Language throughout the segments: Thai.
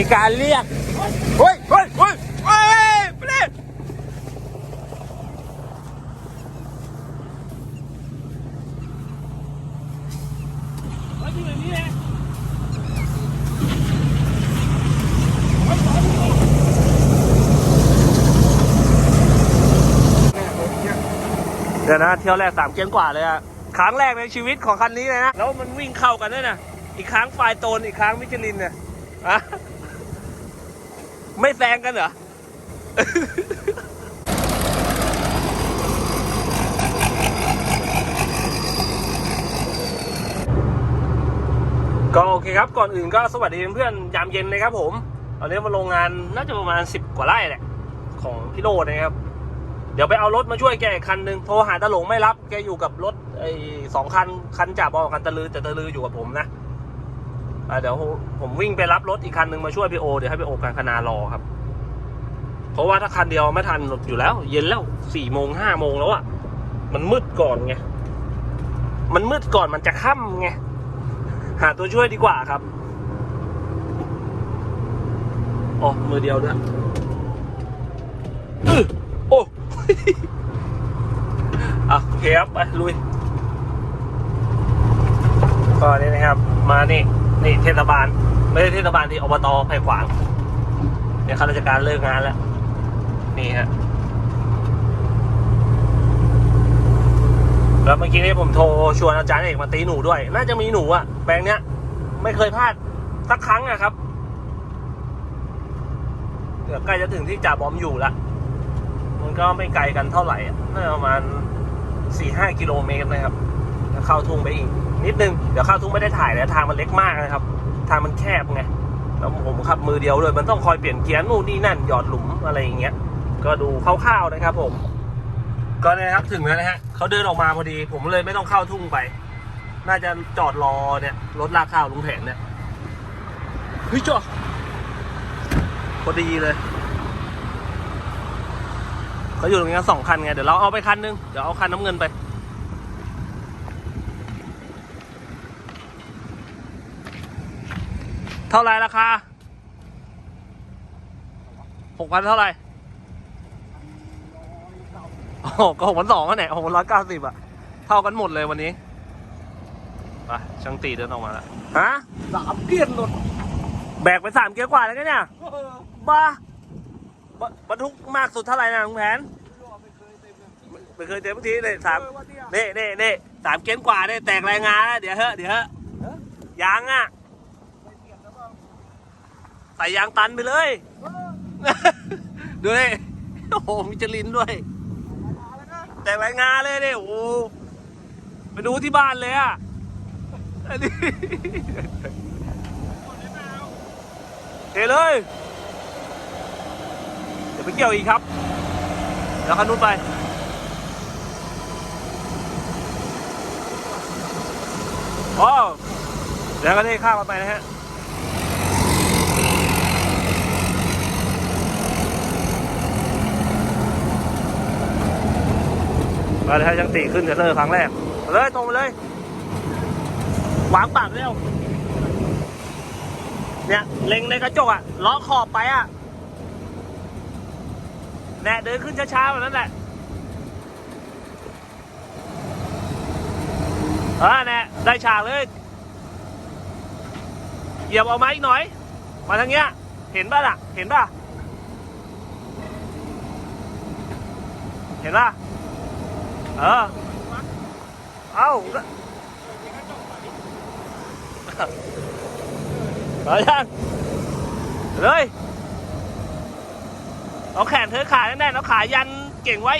มีการเรียกเฮ้ยเฮ้ยเฮ้ยเฮ้ยไปเลยเดี๋ยวนะเที่ยวแรกสามเกียนกว่าเลยอะครั้งแรกในชีวิตของคันนี้เลยนะ แล้วมันวิ่งเข้ากันด้วยนะ อีกครั้งไฟล์โตน อีกครั้งมิชลินเนี่ยอะ ไม่แซงกันเหรอ ก็โอเคครับ ก่อนอื่นก็สวัสดีเพื่อนๆยามเย็นนะครับผม ตอนนี้มาโรงงานน่าจะประมาณ 10 กว่าไร่แหละ ของพี่โรดนะครับ เดี๋ยวไปเอารถมาช่วยแกอีกคันหนึ่งโทรหาตาหลงไม่รับ แกอยู่กับรถไอ้สองคัน คันจ่าบอลกับคันตะลือแต่ตะลืออยู่กับผมนะ อะเดี๋ยวผมวิ่งไปรับรถอีกคันหนึ่งมาช่วยพี่โอเดี๋ยวให้พี่โอการคณารอครับ เพราะว่าถ้าคันเดียวไม่ทันอยู่แล้ว เย็นแล้วสี่โมงห้าโมงแล้วอะ่ะมันมืดก่อนไงมันมืดก่อนมันจะค่ำไงหาตัวช่วยดีกว่าครับอ๋อมือเดียวด้วยอื้อโอ้อะโอเคครับไปลุยก็นี่นะครับ มานี่ นี่เทศบาล ไม่ใช่เทศบาลที่อบตไผ่ขวางเนี่ยข้าราชการเลิกงานแล้ว นี่ฮะแล้วเมื่อกี้นี้ผมโทรชวนอาจารย์เอกมาตีหนูด้วย น่าจะมีหนูอะแปลงเนี้ย ไม่เคยพลาดสักครั้งอะครับเดี๋ยวใกล้จะถึงที่จ่าบอมอยู่ละมันก็ไม่ไกลกันเท่าไหร่อะน่าจะประมาณสี่ห้ากิโลเมตรนะครับ เข้าทุ่งไปอีก นิดนึง เดี๋ยวข้าวทุ่งไม่ได้ถ่ายแล้วทางมันเล็กมากนะครับ ทางมันแคบไงแล้วผมขับมือเดียวเลยมันต้องคอยเปลี่ยนเกียร์นู่นนี่นั่นหยอดหลุมอะไรอย่างเงี้ย ก็ดูคร่าวๆนะครับ ผม ก็เนี่ยครับถึงแล้วนะฮะเขาเดินออกมาพอดี ผมเลยไม่ต้องเข้าทุ่งไป น่าจะจอดรอเนี่ยรถลากข้าวลุงแผนเนี่ยเฮ้ยจอดพอดีเลยเขาอยู่ตรงนี้สองคันไงเดี๋ยวเราเอาไปคันนึงเดี๋ยวเอาคันน้ำเงินไป เท่าไหรราคาหกพันเท่าไหร่โอ้โหก็หกพันสองอะเนี่ยหกพันร้อยเก้าสิบอะ เท่ากันหมดเลยวันนี้ไปช่างตีเดินออกมาแล้วฮะสามเกียนรถแบกไปสามเกียร์กว่าแล้วกันเนี่ยบ้าบรรทุกมากสุดเท่าไหร่นะลุงแผนไม่เคยเต็มทีเลยสามเน่เน่เน่สามเกียร์กว่าเนี่ยแตกรายงานแล้วเดี๋ยวเฮ้เดี๋ยวเฮ้ยางอะใส่ยางตันไปเลย ดูดิโอ้โหมีจลินด้วย แต่รายงานเลยเนี่ยโอ้โหไปดูที่บ้านเลยอะอันนี้เทเลย เดี๋ยวไปเกี่ยวอีกครับเดี๋ยวคันนู้นไปโอ้เดี๋ยวก็ได้ข้ามมาไปนะฮะ มาเลยฮะยังตีขึ้นเทเลอร์ครั้งแรก เลยตรงไปเลยวางปากเร็ว เนี่ยเล็งในกระจกอะล้อขอบไปอะแน่เดินขึ้นช้าๆแบบนั้นแหละเออแน่ได้ฉากเลยเหยียบออกมาอีกหน่อย มาทางเนี้ย เห็นป่ะล่ะ เห็นป่ะ เห็นป่ะ เออเอ้าเอายังเลยเอาแขนเธอขาแน่นๆเอาขายันเก่งไว้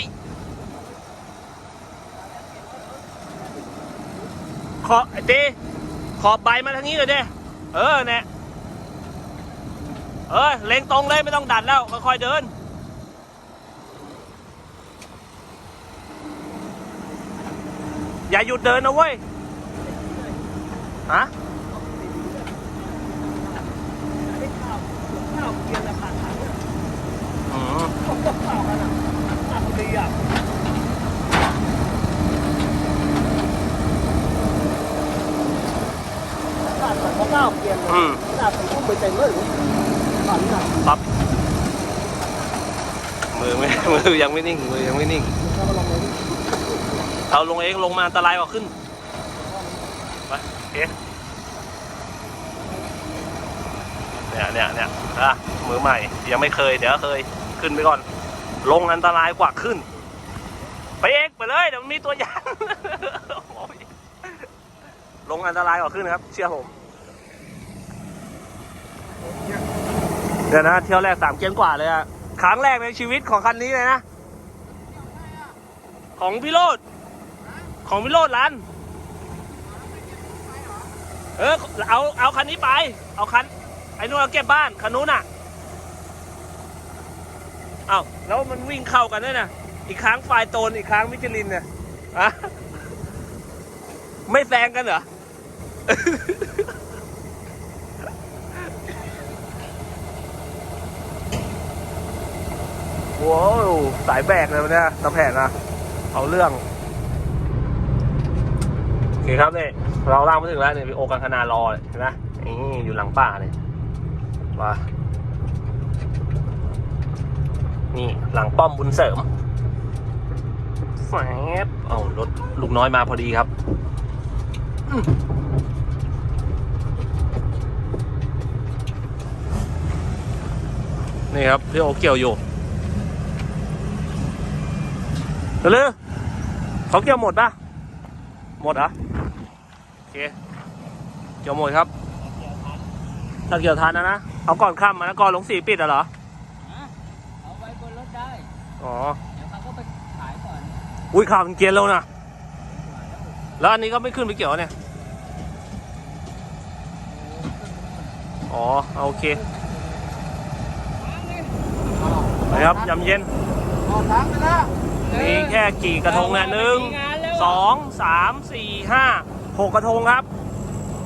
ขอไอ้ตีขอบใบมาทางนี้เลยเด้เออเนี่ยเออเล็งตรงเลยไม่ต้องดันแล้วค่อยๆเดิน อย่าหยุดเดินนะเว้ยฮะข้าวเกียนราคาถังเนี่ยอืมเขาตกเปล่ากันอะข้าวดีอะขาดของข้าวเกียนเลยอืมขาดของพุ่งไปเต็มเลยก่อนนี่หน่อยปั๊บมือไม่มือยังไม่นิ่งมือยังไม่นิ่งแล้วก็ลง เอาลงเองลงมาอันตรายกว่าขึ้นไปโอเคเนี่ยเนี่ยเนี่ยอะมือใหม่ยังไม่เคย เดี๋ยวเคยขึ้นไปก่อน ลงอันตรายกว่าขึ้น ไปเองไปเลยเดี๋ยวมันมีตัวอย่างลงอันตรายกว่าขึ้นครับ เชื่อผมเดี๋ยวนะเที่ยวแรกสามเกียนกว่าเลยอะครั้งแรกในชีวิตของคันนี้เลยนะ ของพี่โรด ของวิโรดร้าน เออ เอา เอาคันนี้ไป เอาคัน ไอ้นู่นเอาเก็บบ้าน คันนู้นอะ เอาแล้วมันวิ่งเข้ากันด้วยนะ อีกครั้งไฟโตน อีกครั้งมิชลินเนี่ยอะไม่แซงกันเหรอ ว้าวสายแบกเลยวันเนี่ยตะแผงอะเอาเรื่อง อเคครับเนี่ยเราล่างมาถึงแล้วเนี่ยพี่โอกังคณารอเลยเห็นไหมนี่อยู่หลังป่าเลยมานี่หลังป้อมบุญเสริมแฝบเอารถลูกน้อยมาพอดีครับนี่ครับพี่โอเกี่ยวอยู่เร็วเขาเกี่ยวหมดปะ หมดเหรอโอเคเกี่ยวหมดครับถ้าเกี่ยวทันนะนะ เอาก่อนค่ำมานะก่อนลงสีปิดอะเหรอ เอาไว้บนรถได้ อ๋อ เดี๋ยวเขาก็ไปขายก่อน อุ้ยข่าวมันเกรียนแล้วนะ แล้วอันนี้ก็ไม่ขึ้นไปเกี่ยวเนี่ย อ๋อเอาโอเคนะครับยำเย็นออกทางไปแล้วมีแค่กี่กระทงเนี่ยหนึ่ง สองสามสี่ห้าหกกระทงครับ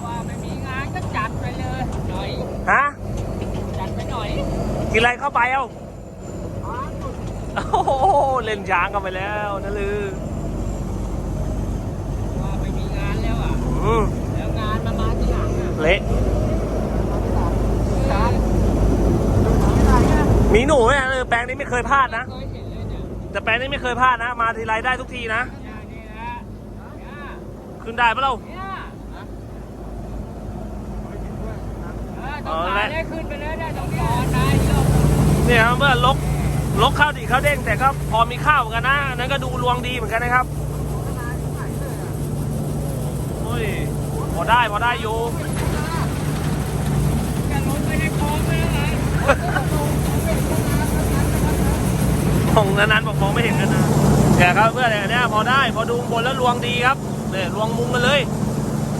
ว่าไม่มีงานก็จัดไปเลยหน่อยฮะ จัดไปหน่อยกินอะไรเข้าไปเอ้าโอ้โหเล่นช้างกันไปแล้วนะลือว่าไม่มีงานแล้วอะ อืมแล้วงานมามาทีหลังอะเละจัดมีหนูไหมเออแปลงนี้ไม่เคยพลาดนะ เคยเห็นเลยเนี่ยแต่แปลงนี้ไม่เคยพลาดนะ มาทีไรได้ทุกทีนะ เนี่ยนี่แหละเนี่ย ขึ้นได้ปะเรา เนี่ยเออต้องขายได้ขึ้นไปเลยได้ต้องตอนได้เยอะเนี่ยครับเมื่อลกลกข้าวดีข้าวเด้งแต่ก็พอมีข้าวเหมือนกันนะอันนั้นก็ดูรวงดีเหมือนกันนะครับโอ้ยพอได้พอได้อยู่ จะลงไปในคลองไปแล้วไงของนั้นๆบอกมองไม่เห็นกันนะแต่ครับเพื่อนเนี่ยเนี่ยพอได้พอดูบนแล้วรวงดีครับ เนี่ยรวงมุงกันเลย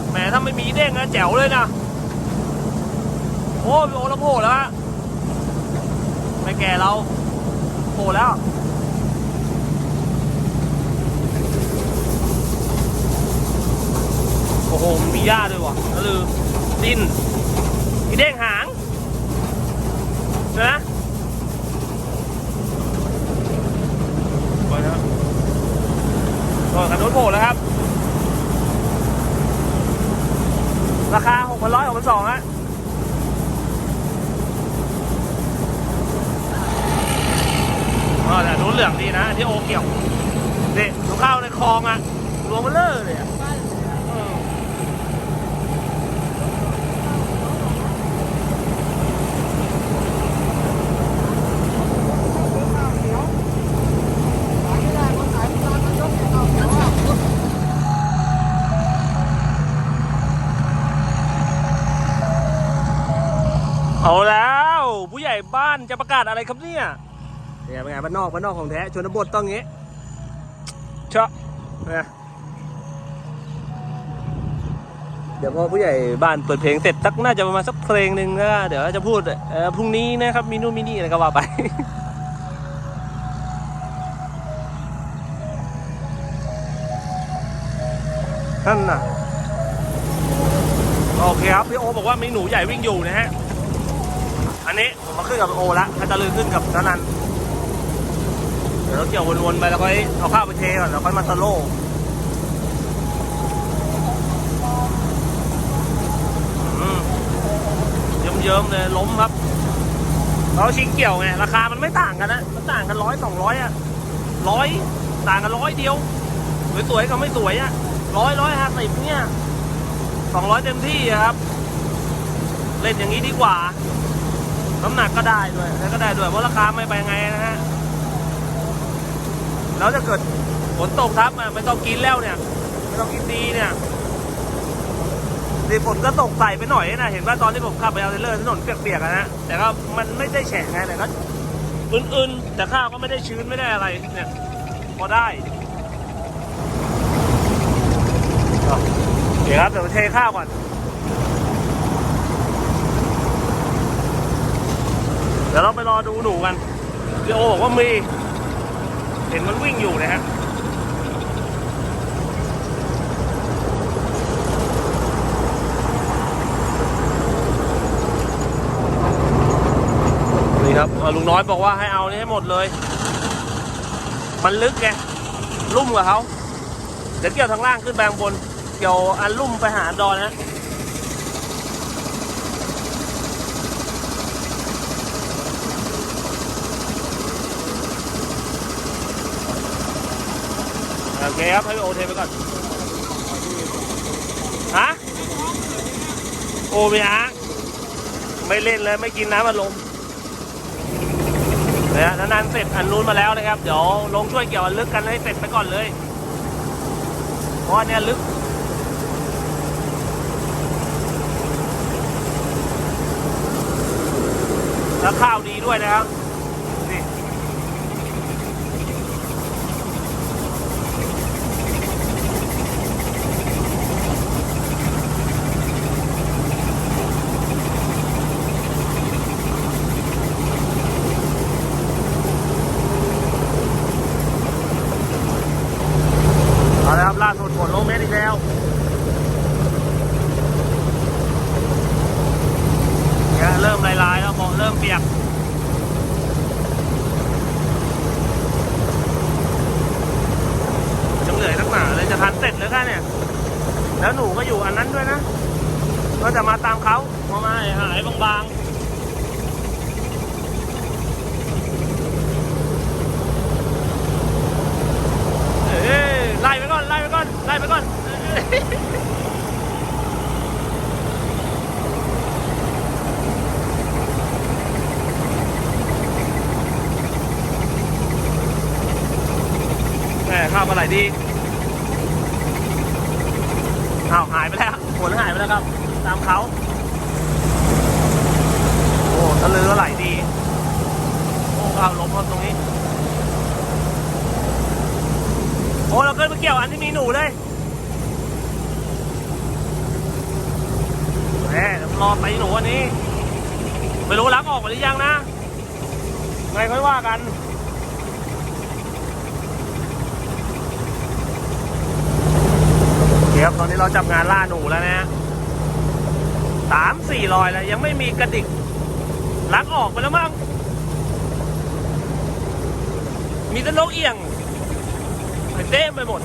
แหมถ้าไม่มีเด้งนะแจ๋วเลยนะโอ้พี่โอเราโผล่แล้วฮะไม่แก่เราโผล่แล้วโอ้โหมีหญ้าด้วยวะนั่นคือดินมีเด้งหางนะไปนะครับก็คันนู้นโผล่แล้วครับ ราคา6,100 6,200ฮะอ๋อแต่นู้นเหลืองดีนะที่โอเกี่ยวนี่ดูข้าวในคลองอะรวมมาเลอะเลยอะ บ้านจะประกาศอะไรครับเนี่ยเนี่ยเป็นไงบ้านนอกบ้านนอกของแท้ชนบทต้องงี้เชาะเนี่ยเดี๋ยวพอผู้ใหญ่บ้านเปิดเพลงเสร็จสักน่าจะประมาณสักเพลงหนึ่งนะเดี๋ยวจะพูดเออพรุ่งนี้นะครับมีนู่นมีนี่อะไรก็ว่าไปนั่นน่ะโอเคครับพี่โอบอกว่ามีหนูใหญ่วิ่งอยู่นะฮะอันนี้ผ มาขึ้นกับโอละถ้าจะลือขึ้นกับนันนันเดี๋ยวเราเกี่ยววนๆไปแล้วก็เอาข้าวไปเทก่อนแล้วค่อยมาสโลเยิ้มๆเลยล้มครับเขาชิงเกี่ยวไงราคามันไม่ต่างกันนะมันต่างกันร้อยสองร้อยอะร้อยต่างกันร้อยเดียวสวยๆกับไม่สวยอะร้อยร้อยห้าสิบเนี่ยสองร้อยเต็มที่ครับ เล่นอย่างนี้ดีกว่า น้ำหนักก็ได้ด้วยแล้วก็ได้ด้วยเพราะราคาไม่ไปไงนะฮะแล้วจะเกิดฝนตกทับอะไม่ต้องกินแล้วเนี่ยไม่ต้องกินดีเนี่ยดีฝนก็ตกใส่ไปหน่อยนะเห็นว่าตอนที่ผมขับไปเอาเทรลเลอร์ถนนเปียกๆอะนะแต่ก็มันไม่ได้แฉะไงแต่ก็อื่นๆ แต่ข้าวก็ไม่ได้ชื้นไม่ได้อะไรเนี่ยพอได้เดี๋ยวครับเดี๋ยวเทข้าวก่อน ดี๋ยวเราไปรอดูหนูกันเดี๋ยวโอบอกว่ามี เห็นมันวิ่งอยู่นะฮะนี่ครับลุงน้อยบอกว่าให้เอานี่ให้หมดเลย มันลึกไงลุ่มกับเขาเดี๋ยวเกี่ยวทางล่างขึ้นไปข้างบน เกี่ยวอันลุ่มไปหาดอนนะ โอเคครับ ให้โอเทไปก่อน ฮะ โอไม่ฮะไม่เล่นเลยไม่กินน้ำมันลมเนี่ยนานๆเสร็จอันนู้นมาแล้วนะครับ เดี๋ยวลงช่วยเกี่ยวอันลึกกันให้เสร็จไปก่อนเลย เพราะอันเนี้ยลึกแล้วข้าวดีด้วยนะครับ นี่ เอาละครับล่าสุดฝนลงเม็ดอีกแล้วเนี่ยเริ่มลายๆแล้วเบาะเริ่มเปียกยังเหนื่อยนักหนาเลยจะทันเสร็จเลย คะเนี่ย แล้วหนูก็อยู่อันนั้นด้วยนะ ก็จะมาตามเขามามาหายบางๆ เอ้ยไล่ไปก่อน ไล่ไปก่อน ไล่ไปก่อน แหมข้าวปลาไหลดีอ้าวหายไปแล้วฝนหายไปแล้วครับ ตามเขา โอ้ทะเลก็ไหลดี โอ้ข้าวล้มตรงนี้ โอ้เราเกินไปเกี่ยวอันที่มีหนูเลยแหมรอไปหนูวันนี้ ไม่รู้ล้างออกหรือยังนะไงค่อยว่ากันเดี๋ยวตอนนี้เราจับงานล่าหนูแล้วนะฮะสามสี่รอยแล้วยังไม่มีกระดิกล้างออกไปแล้วมั้ง มีแต่นกเอียงไปเต็มไปหมด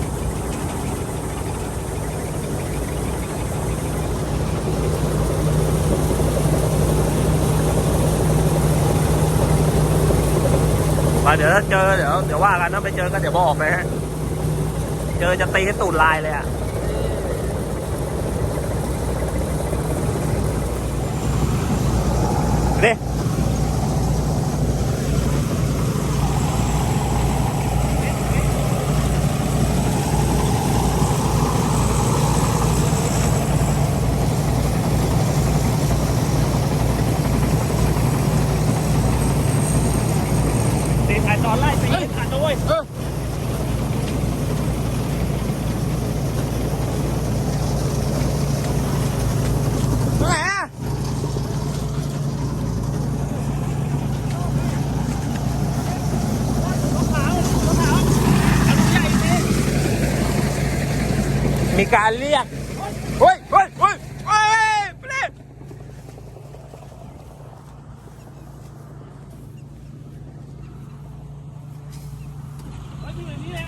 มาเดี๋ยวถ้าเจอเดี๋ยวเดี๋ยวว่ากันถ้าไปเจอกันเดี๋ยวบอกนะฮะ เจอจะตีให้ตูดลายเลยอะ นี่ ตีถ่ายตอนไล่ตีขาดด้วยเออไหนอะ มีการเรียก เฮ้ย เฮ้ย เฮ้ย เฮ้ยไปเลยเฮ้ยอยู่ในนี้แหละ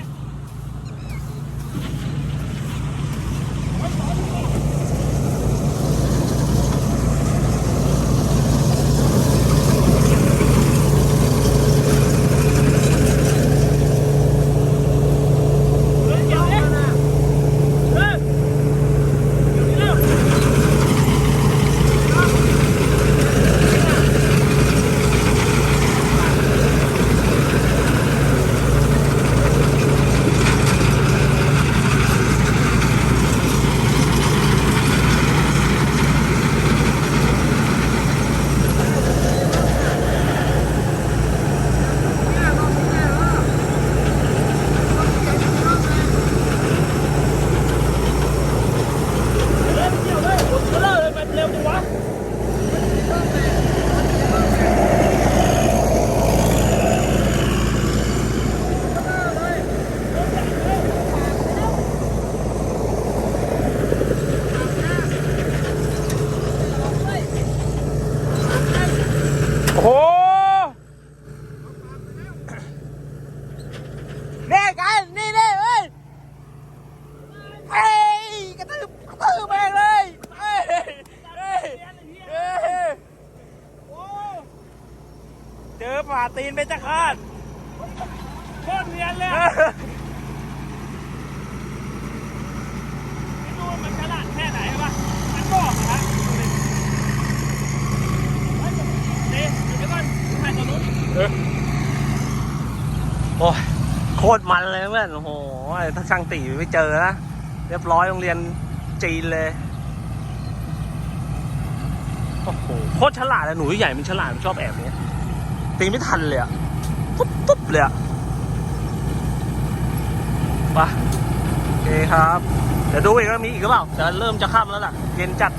โอ้โหนี่กันนี่นี่เอ้ยเฮ้ยกระตือกระตือแม่งเลยเฮ้ยเฮ้ยเฮ้ยเจอผ่าตีนไปจะขาด โคตรเนียนเลยดูมันฉลาดแค่ไหนวะมันบอกนะเดี๋ยวก่อนถ่ายตัวนู้น โอ้ยโคตรมันเลยเพื่ อนโอ้โหถ้าช่างตีไม่เจอนะเรียบร้อยโรงเรียนจีนเลยโอ้โหโคตรฉลาดเลยหนูใหญ่มันฉลาดมันชอบแอบเนี้ยตีไม่ทันเลยอะปุ๊บปุ๊บเลยอะไปโอเคครับ เดี๋ยวดูอีกว่ามีอีกหรือเปล่าจะเริ่มจะค่ำแล้วล่ะ เย็นจัด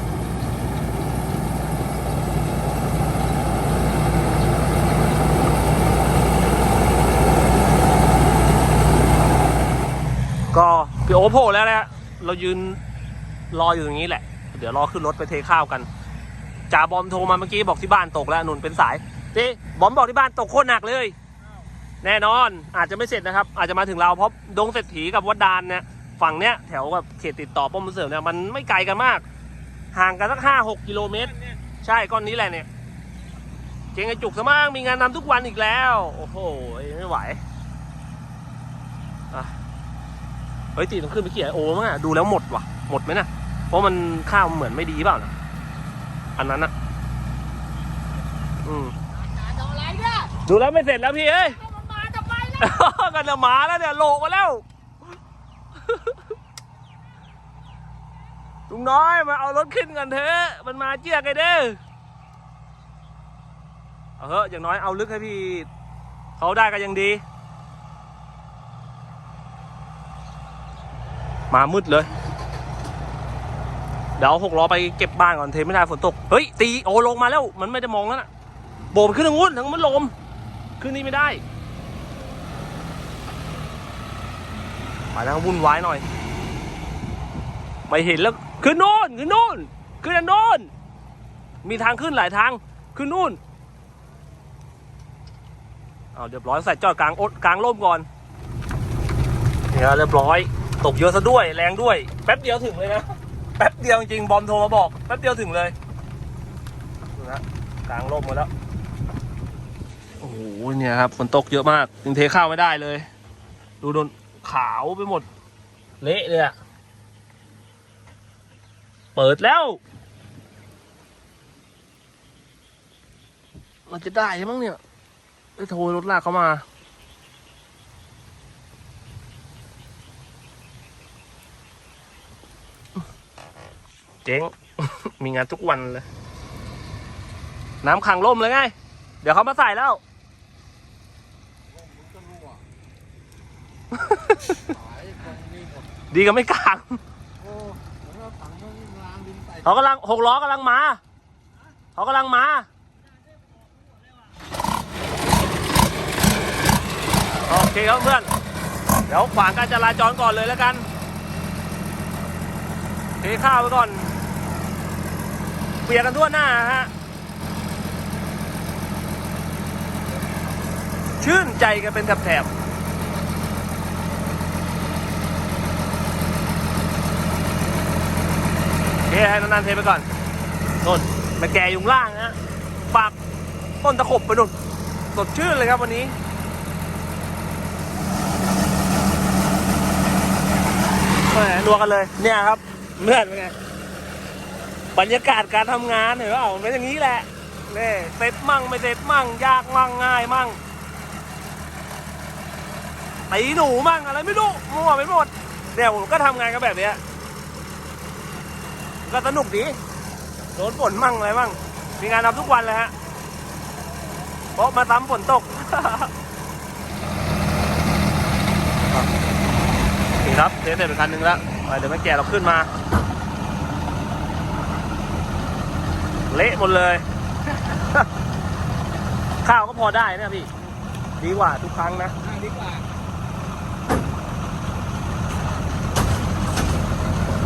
ก็ โอโผล่แล้วนะฮะเรายืนรออยู่อย่างนี้แหละ เดี๋ยวรอขึ้นรถไปเทข้าวกันจ่าบอมโทรมาเมื่อกี้บอกที่บ้านตกแล้วนุนเป็นสายที่บอมบอกที่บ้านตกโคตรหนักเลย แน่นอนอาจจะไม่เสร็จนะครับ อาจจะมาถึงเราเพราะดงเศรษฐีกับวัดดานเนี่ยฝั่งเนี้ยแถวแบบเขตติดต่อป้อมเสริมเนี่ยมันไม่ไกลกันมาก ห่างกันสักห้าหกกิโลเมตร ใช่ก้อนนี้แหละเนี่ยเจงไอจุกสมั่งมีงานทำทุกวันอีกแล้ว โอ้โหไม่ไหวอะ เฮ้ยตีต้องขึ้นไปเกี่ยโอ้มั้งอะดูแล้วหมดว่ะ หมดไหมนะเพราะมันข้าวเหมือนไม่ดีเปล่านะอันนั้นอะอืมทำอดูแล้วไม่เสร็จแล้วพี่เอ้ยมันแล้วกันจะมาแล้วเนี่ยโหลกมาแล้วลุงน้อยมาเอารถขึ้นกันเถอะมันมาเจี๊ยกไงเด้อเอาเถอะอย่างน้อยเอาลึกให้พี่เขาได้ก็ยังดี มามืดเลย เดี๋ยวเอาหกล้อไปเก็บบ้านก่อนเทไม่ได้ฝนตก เฮ้ย ตีโอลงมาแล้ว มันไม่ได้มองแล้วนะโบกขึ้นทางนู้นทางมันลม ขึ้นนี่ไม่ได้มาแล้ววุ่นวายหน่อย ไม่เห็นแล้ว ขึ้นโน่นขึ้นโน่นขึ้นอันโน่นมีทางขึ้นหลายทาง ขึ้นนู่นเอาเรียบร้อยใส่จอดกลางอดกลางร่มก่อนเนี่ยเรียบร้อย ตกเยอะซะด้วยแรงด้วย แป๊บเดียวถึงเลยนะ แป๊บเดียวจริงบอมโทรมาบอก แป๊บเดียวถึงเลยดูนะกลางร่มมาแล้ว โอ้โหเนี่ยครับฝนตกเยอะมากยังเทข้าวไม่ได้เลย ดูโดนขาวไปหมด เละเลยอะเปิดแล้ว มันจะได้ใช่มั้งเนี่ยไอ้โทรรถลากเขามา เจ๊ง มีงานทุกวันเลย น้ำขังล่มเลยไง เดี๋ยวเขามาใส่แล้ว ดีก็ไม่กลางเขากำลังหกล้อกำลังมา เขากำลังมาโอเคครับเพื่อน เดี๋ยวขวางการจราจรก่อนเลยแล้วกันเทข้าวไปก่อน เปียกกันทั่วหน้าฮะ ชื่นใจกันเป็นแถบๆเคให้นานๆเทไปก่อนนนมาแก่ยุงล่างฮะปากต้นตะขบไปนุ่นสดชื่นเลยครับวันนี้แหมนัวกันเลย เนี่ยครับเมื่อนเป็นไง บรรยากาศการทำงานเห็นเปล่ามันเป็นอย่างนี้แหละนี่เสร็จมั่งไม่เสร็จมั่ง ยากมั่งง่ายมั่งตีหนูมั่งอะไรไม่รู้มั่วไปหมดเนี่ยผมก็ทำงานกันแบบเนี้ยก็สนุกดีโดนฝนมั่งอะไรมั่ง มีงานทำทุกวันเลยฮะเพราะมาซ้ำฝนตกนี่ครับเทสเสร็จไปคันหนึ่งแล้วไปเดี๋ยวแม่แก่เราขึ้นมา เละหมดเลย ข้าวก็พอได้นะพี่ ดีกว่าทุกครั้งนะดีกว่า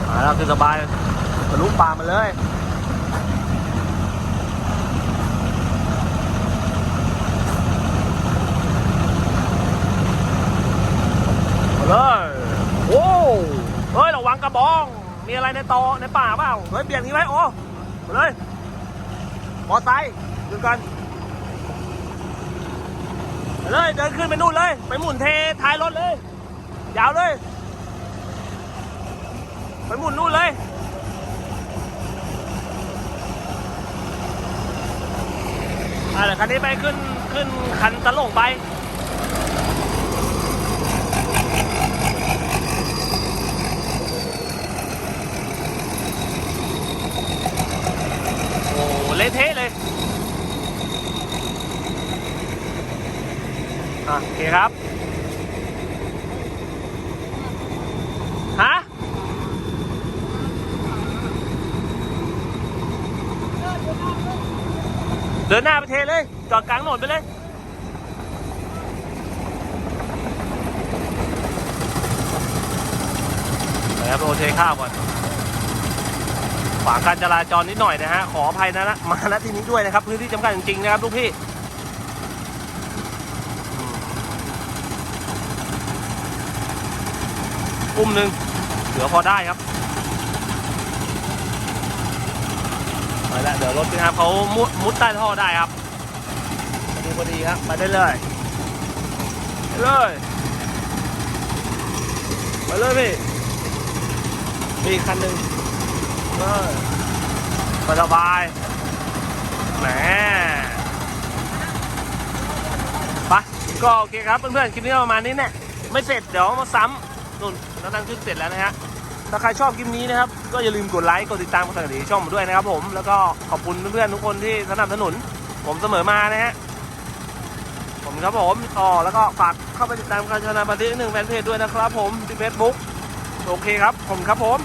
มาแล้วคือสบายทะลุป่ามาเลยเลยโอ้เฮ้ยระวังกระบอง มีอะไรในตอในป่าเปล่า เฮ้ยเบี่ยงนี้ไหมโอ้เลย มอไซค์ดูกันเลยเดินขึ้นไปนู่นเลย ไปหมุนเทท้ายรถเลย ยาวเลย ไปหมุนนู่นเลยอ่าเดี๋ยวคันนี้ไปขึ้นขึ้นคันตะลงไป ละเทะเลยอะโอเคครับ ฮะเดินหน้าไปเทเลย จอดกลางถนนไปเลยนะครับโรเทข้าวก่อน วางการจราจรนิดหน่อยนะฮะขออภัยนะนะมาณที่นี้ด้วยนะครับ พื้นที่จำกัดจริงๆนะครับลูกพี่อุ้มหนึ่งเหลือพอได้ครับไปแล้วเดี๋ยวรถนะครับเขามุดมุดใต้ท่อได้ครับพอดีพอดีครับไปได้เลยไปเลยไปเลยพี่มีคันหนึ่ง เออสบายแหมไปก็โอเคครับเพื่อนๆคลิปนี้ประมาณนี้เนี่ยไม่เสร็จเดี๋ยวมาซ้ำนุ่นแล้วนั่นขึ้นเสร็จแล้วนะฮะถ้าใครชอบคลิปนี้นะครับ ก็อย่าลืมกดไลค์กดติดตามกดสั่นกระดิ่งช่องผมด้วยนะครับผมแล้วก็ขอบคุณเพื่อนๆทุกคนที่สนับสนุน ผมเสมอมานะฮะผมครับผมอ๋อแล้วก็ฝากเข้าไปติดตามการชนะปฏิหนึ่งแฟนเพจด้วยนะครับผมที่เฟซบุ๊กโอเคครับผมครับผม